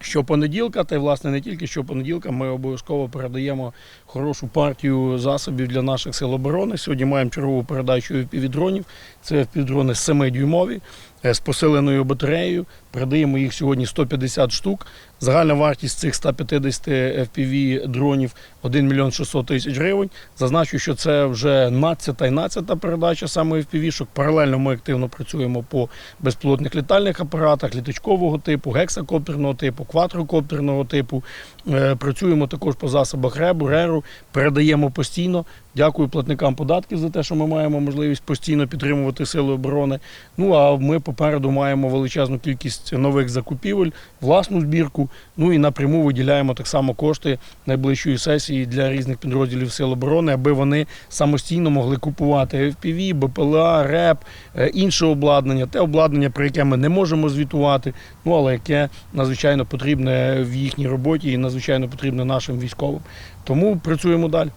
Щопонеділка, та й власне не тільки щопонеділка, ми обов'язково передаємо хорошу партію засобів для наших сил оборони. Сьогодні маємо чергову передачу FPV-дронів. Це впівдрони семидюймові. 7-дюймові з посиленою батареєю. Передаємо їх сьогодні 150 штук. Загальна вартість цих 150 FPV-дронів 1 мільйон 600 тисяч гривень. Зазначу, що це вже 12 і 12 передача саме FPV-шок. Паралельно ми активно працюємо по безпілотних літальних апаратах, літачкового типу, гексакоптерного типу, квадрокоптерного типу. Е, Працюємо також по засобах РЕБу, РЕРу, передаємо постійно. Дякую платникам податків за те, що ми маємо можливість постійно підтримувати сили оборони. Ну а ми попереду маємо величезну кількість нових закупівель, власну збірку. Ну і напряму виділяємо так само кошти найближчої сесії для різних підрозділів сил оборони, аби вони самостійно могли купувати FPV, БПЛА, РЕП, е, інше обладнання, те обладнання, про яке ми не можемо звітувати, ну але яке надзвичайно потрібне в їхній роботі і надзвичайно потрібне нашим військовим. Тому працюємо далі.